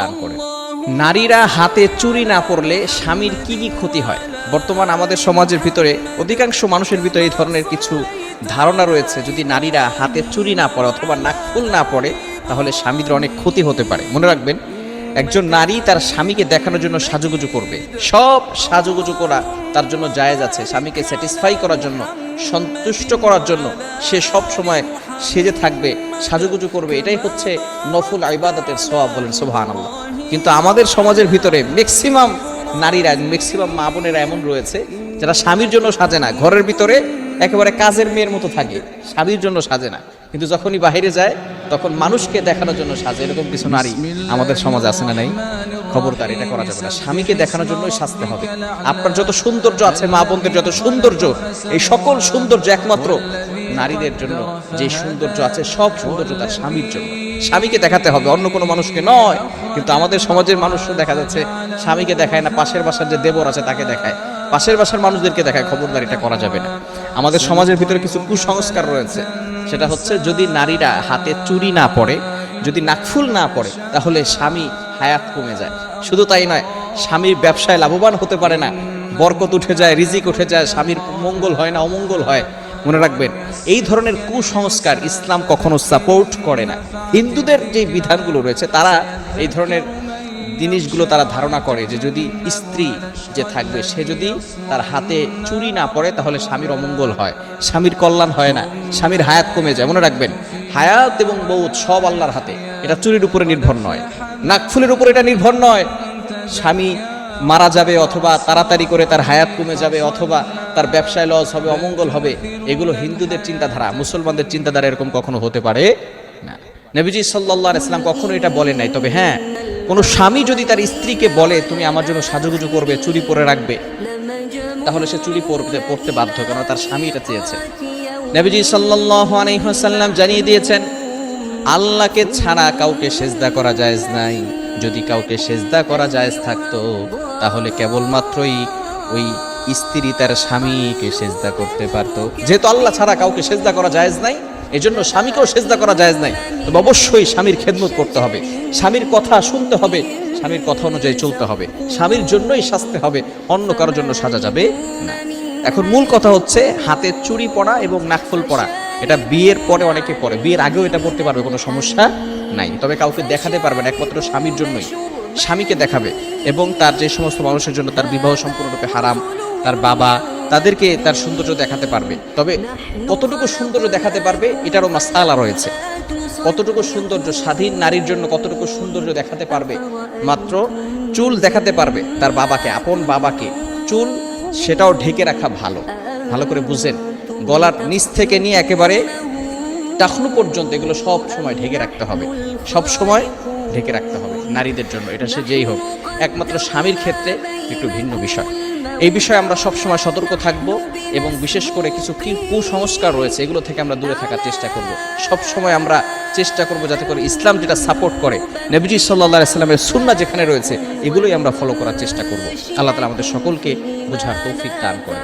দান করেন নারীরা হাতে চুরি না পড়লে স্বামীর কি কি ক্ষতি হয়? বর্তমান আমাদের সমাজের ভিতরে অধিকাংশ মানুষের ভিতরে এই ধরনের কিছু ধারণা রয়েছে। যদি নারীরা হাতে চুরি না পড়ে অথবা নাকফুল না পড়ে, তাহলে স্বামীদের অনেক ক্ষতি হতে পারে। মনে রাখবেন, একজন নারী তার স্বামীকে দেখানোর জন্য সাজুগুজু করবে। সব সাজুগুজু করা তার জন্য জায়েজ আছে। স্বামীকে স্যাটিসফাই করার জন্য, সন্তুষ্ট করার জন্য সে সব সময় সেজে থাকবে, সাজুগুজু করবে, এটাই হচ্ছে নফুল আইবাদতের সওয়াব বলেন সোহান কিন্তু আমাদের সমাজের ভিতরে ম্যাক্সিমাম নারীরা ম্যাক্সিমাম মা বোনেরা এমন রয়েছে, যারা স্বামীর জন্য সাজে না। ঘরের ভিতরে একেবারে কাজের মেয়ের মতো থাকে, স্বামীর জন্য সাজে না। কিন্তু যখনই বাইরে যায়, তখন মানুষকে দেখানোর জন্য সাজে। এরকম কিছু নারী আমাদের সমাজে আছে না নাই? খবরদার, এটা করা যাবে না। স্বামীকে দেখানোর জন্যই সাজতে হবে। আপনার যত সৌন্দর্য আছে, মা বোনদের যত সৌন্দর্য, এই সকল সৌন্দর্য একমাত্র নারীদের জন্য যে সৌন্দর্য আছে, সব সৌন্দর্য তার স্বামীর জন্য। স্বামীকে দেখাতে হবে, অন্য কোনো মানুষকে নয়। কিন্তু আমাদের সমাজের মানুষও দেখা যাচ্ছে, স্বামীকে দেখায় না, পাশের বাসার যে দেবর আছে তাকে দেখায়। পাশের বাসার মানুষদেরকে দেখায়, খবরদার এটা করা যাবে না। আমাদের সমাজের ভিতরে কিছু কুসংস্কার রয়েছে। সেটা হচ্ছে, যদি নারীরা হাতে চুরি না পড়ে যদি নাকফুল না পড়ে তাহলে স্বামী হায়াত কমে যায়। শুধু তাই নয়, স্বামীর ব্যবসায় লাভবান হতে পারে না। বরকত উঠে যায়, রিজিক উঠে যায়, স্বামীর মঙ্গল হয় না, অমঙ্গল হয়। মনে রাখবেন, এই ধরনের কুসংস্কার ইসলাম কখনো সাপোর্ট করে না। হিন্দুদের যে বিধানগুলো রয়েছে, তারা এই ধরনের জিনিসগুলো তারা ধারণা করে যে যদি স্ত্রী যে থাকবে, সে যদি তার হাতে চুরি না পড়ে, তাহলে স্বামীর অমঙ্গল হয়, স্বামীর কল্যাণ হয় না, স্বামীর হায়াত কমে যায়। মনে রাখবেন, হায়াত এবং বৌদ সব আল্লাহর হাতে, এটা চুরির উপরে নির্ভর নয় নাকফুলের উপর এটা নির্ভর নয়। স্বামী মারা যাবে অথবা তাড়াতাড়ি করে তার হায়াত কমে যাবে অথবা তার ব্যবসায় লস হবে, অমঙ্গল হবে, এগুলো হিন্দুদের চিন্তাধারা, মুসলমানদের চিন্তাধারা এরকম কখনো হতে পারে না। নবীজি সাল্লাহ ইসলাম কখনো এটা বলে নাই, তবে হ্যাঁ কোনো স্বামী যদি তার স্ত্রীকে বলে, তুমি আমার জন্য সাজুগুজু করবে, চুরি পরে রাখবে, তাহলে সে চুরি পরতে পড়তে বাধ্য কেন তার স্বামী এটা চেয়েছে। নবীজি সাল্লাহ আলহিহাসাল্লাম জানিয়ে দিয়েছেন, আল্লাহকে ছাড়া কাউকে সেজদা করা যায়জ নাই। যদি কাউকে সেজদা করা জায়েজ থাকতো, তাহলে কেবলমাত্রই ওই স্ত্রী তার স্বামীকে সেজদা করতে পারতো। যেহেতু আল্লাহ ছাড়া কাউকে সেজদা করা জায়েজ নাই, এজন্য স্বামীকেও সেজদা করা জায়েজ নাই। তবে অবশ্যই স্বামীর খেদমত করতে হবে। স্বামীর কথা শুনতে হবে, স্বামীর কথা অনুযায়ী চলতে হবে। স্বামীর জন্যই সাজতে হবে, অন্য কারোর জন্য সাজা যাবে না। এখন মূল কথা হচ্ছে হাতে চুড়ি পড়া এবং নাকফুল পড়া এটা বিয়ের পরে অনেকে পরে, বিয়ের আগেও এটা পড়তে পারবে, কোনো সমস্যা নাই। তবে কাউকে দেখাতে পারবে না একমাত্র স্বামীর জন্যই। স্বামীকে দেখাবে এবং তার যে সমস্ত মানুষের জন্য তার বিবাহ সম্পূর্ণরূপে হারাম তার বাবা তাদেরকে তার সৌন্দর্য দেখাতে পারবে। তবে কতটুকু সৌন্দর্য দেখাতে পারবে এটারও মাসালা রয়েছে। কতটুকু সৌন্দর্য স্বাধীন নারীর জন্য কতটুকু সৌন্দর্য দেখাতে পারবে মাত্র চুল দেখাতে পারবে তার বাবাকে, আপন বাবাকে। চুল সেটাও ঢেকে রাখা ভালো। ভালো করে বুঝেন। গলার নিচ থেকে নিয়ে একেবারে টাকনু পর্যন্ত এগুলো সব সময় ঢেকে রাখতে হবে। সব সময় ঢেকে রাখতে হবে। নারীদের জন্য, এটা সে যেই হোক, একমাত্র স্বামীর ক্ষেত্রে একটু ভিন্ন বিষয়। এই বিষয়ে আমরা সব সময় সতর্ক থাকব এবং বিশেষ করে কিছু কুসংস্কার রয়েছে, এগুলো থেকে আমরা দূরে থাকার চেষ্টা করব। সব সময় আমরা চেষ্টা করব যাতে করে ইসলাম যেটা সাপোর্ট করে, নবীজি সাল্লাহ সাল্লামের সুন্না যেখানে রয়েছে, এগুলোই আমরা ফলো করার চেষ্টা করব। আল্লাহ তালা আমাদের সকলকে বোঝার তৌফিক দান করে